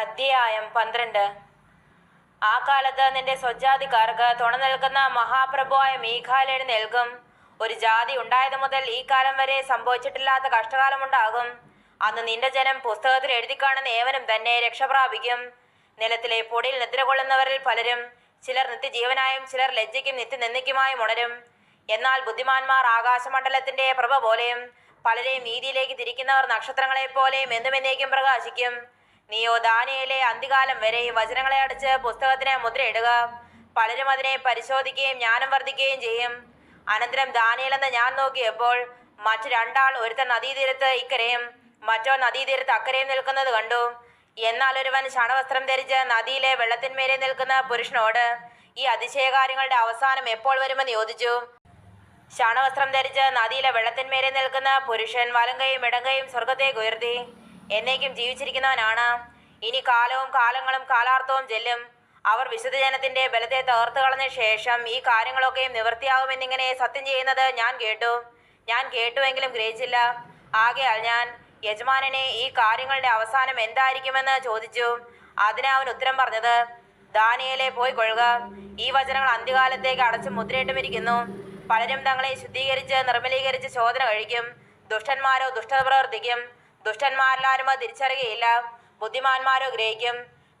അധ്യായം പന്ത്രണ്ട്. ആ കാലത്ത് നിന്റെ സ്വജാതിക്കാർക്ക് തുണ നൽകുന്ന മഹാപ്രഭുവായ മീഖാൽ നൽകും ഒരു ജാതി ഉണ്ടായത് മുതൽ ഈ കാലം വരെ സംഭവിച്ചിട്ടില്ലാത്ത കഷ്ടകാലമുണ്ടാകും. അന്ന് നിന്റെ ജനം പുസ്തകത്തിൽ എഴുതി കാണുന്ന ഏവനും തന്നെ രക്ഷപ്രാപിക്കും നിലത്തിലെ പൊടിയിൽ നിദ്ര കൊള്ളുന്നവരിൽ പലരും ചിലർ നിത്യജീവനായും ചിലർ ലജ്ജയ്ക്കും നിത്യനിന്ദയ്ക്കുമായും ഉണരും. എന്നാൽ ബുദ്ധിമാന്മാർ ആകാശമണ്ഡലത്തിന്റെ പ്രഭ പോലെയും പലരെയും നീതിയിലേക്ക് തിരിക്കുന്നവർ നക്ഷത്രങ്ങളെ പോലെയും എന്തുമെന്നേക്കും പ്രകാശിക്കും. നീയോ ദാനിയയിലെ അന്ത്യകാലം വരെ ഈ വചനങ്ങളെ അടിച്ച് പുസ്തകത്തിന് മുദ്രയിടുക പലരും അതിനെ പരിശോധിക്കുകയും ജ്ഞാനം വർദ്ധിക്കുകയും ചെയ്യും. അനന്തരം ദാനിയലെന്ന് ഞാൻ നോക്കിയപ്പോൾ മറ്റു രണ്ടാൾ ഒരുത്തൻ നദീതീരത്ത് ഇക്കരയും മറ്റോ നദീതീരത്ത് അക്കരയും നിൽക്കുന്നത് കണ്ടു. എന്നാൽ ഒരുവൻ ക്ഷണവസ്ത്രം ധരിച്ച് നദിയിലെ വെള്ളത്തിന്മേലെ നിൽക്കുന്ന പുരുഷനോട് ഈ അതിശയകാര്യങ്ങളുടെ അവസാനം എപ്പോൾ വരുമെന്ന് ചോദിച്ചു. ക്ഷണവസ്ത്രം ധരിച്ച് നദിയിലെ വെള്ളത്തിന്മേലെ നിൽക്കുന്ന പുരുഷൻ വലങ്കയും ഇടങ്കയും സ്വർഗത്തേക്ക് ഉയർത്തി. എന്നേക്കും ജീവിച്ചിരിക്കുന്നവനാണ്. ഇനി കാലവും കാലങ്ങളും കാലാർത്ഥവും ചെല്ലും. അവർ വിശുദ്ധജനത്തിന്റെ ബലത്തെ തകർത്തു കളഞ്ഞ ശേഷം ഈ കാര്യങ്ങളൊക്കെയും നിവൃത്തിയാകുമെന്നിങ്ങനെ സത്യം ചെയ്യുന്നത് ഞാൻ കേട്ടു. ഞാൻ കേട്ടുവെങ്കിലും ഗ്രഹിച്ചില്ല. ആകയാൽ ഞാൻ യജമാനനെ ഈ കാര്യങ്ങളുടെ അവസാനം എന്തായിരിക്കുമെന്ന് ചോദിച്ചു. അതിന് അവൻ ഉത്തരം പറഞ്ഞത് ദാനിയലെ പോയി കൊള്ളുക ഈ വചനങ്ങൾ അന്ത്യകാലത്തേക്ക് അടച്ച് മുദ്രയിട്ടുമിരിക്കുന്നു. പലരും തങ്ങളെ ശുദ്ധീകരിച്ച് നിർമ്മലീകരിച്ച് ശോധന കഴിക്കും. ദുഷ്ടന്മാരോ ദുഷ്ടത പ്രവർത്തിക്കും ദുഷ്ടന്മാരെല്ലാരും അത് തിരിച്ചറിയുകയില്ല. ബുദ്ധിമാന്മാരോ ഗ്രഹിക്കും.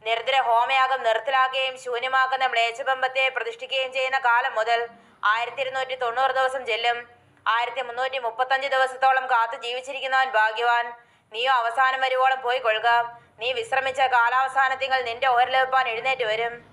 നിരന്തര ഹോമയാഗം നിർത്തലാക്കുകയും ശൂന്യമാക്കുന്ന മ്ലേച്ഛബന്ധത്തെ പ്രതിഷ്ഠിക്കുകയും ചെയ്യുന്ന കാലം മുതൽ ആയിരത്തി ഇരുന്നൂറ്റി തൊണ്ണൂറ് ദിവസം ചെല്ലും. ആയിരത്തി മുന്നൂറ്റി മുപ്പത്തഞ്ച് ദിവസത്തോളം കാത്തു ജീവിച്ചിരിക്കുന്നവൻ ഭാഗ്യവാൻ. നീയോ അവസാനം വരുവോളം പോയി കൊള്ളുക. നീ വിശ്രമിച്ച കാലാവസാനത്തിങ്ങൾ നിന്റെ ഓരലെപ്പാൻ എഴുന്നേറ്റ് വരും.